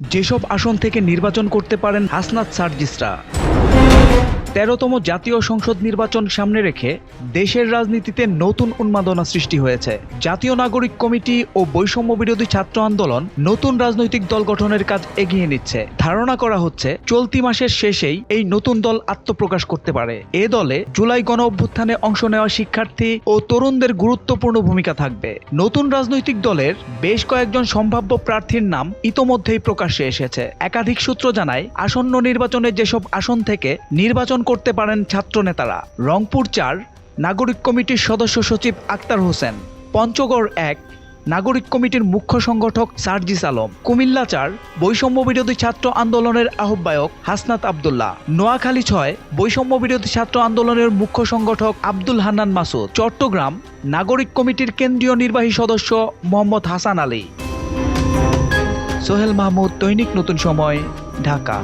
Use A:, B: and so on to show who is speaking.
A: যেসব আসন থেকে নির্বাচন করতে পারেন হাসনাত সার্জিসরা। তেরোতম জাতীয় সংসদ নির্বাচন সামনে রেখে দেশের রাজনীতিতে নতুন উন্মাদনা সৃষ্টি হয়েছে। জাতীয় নাগরিক কমিটি ও বৈষম্য বিরোধী ছাত্র আন্দোলন নতুন রাজনৈতিক দল গঠনের কাজ এগিয়ে নিচ্ছে। ধারণা করা হচ্ছে, চলতি মাসের শেষেই এই নতুন দল আত্মপ্রকাশ করতে পারে। এ দলে জুলাই গণ অভ্যুত্থানে অংশ নেওয়া শিক্ষার্থী ও তরুণদের গুরুত্বপূর্ণ ভূমিকা থাকবে। নতুন রাজনৈতিক দলের বেশ কয়েকজন সম্ভাব্য প্রার্থীর নাম ইতোমধ্যেই প্রকাশ্যে এসেছে। একাধিক সূত্র জানায়, আসন্ন নির্বাচনে যেসব আসন থেকে নির্বাচন করতে পারেন ছাত্র নেতারা রংপুর চার, নাগরিক কমিটির সদস্য সচিব আক্তার হোসেন। পঞ্চগড় এক, নাগরিক কমিটির মুখ্য সংগঠক সার্জিস আলম। কুমিল্লা চার, বৈষম্য বিরোধী ছাত্র আন্দোলনের আহ্বায়ক হাসনাত আবদুল্লাহ। নোয়াখালী ছয়, বৈষম্য বিরোধী ছাত্র আন্দোলনের মুখ্য সংগঠক আব্দুল হান্নান মাসুদ। চট্টগ্রাম, নাগরিক কমিটির কেন্দ্রীয় নির্বাহী সদস্য মোহাম্মদ হাসান আলী। সোহেল মাহমুদ, দৈনিক নতুন সময়, ঢাকা।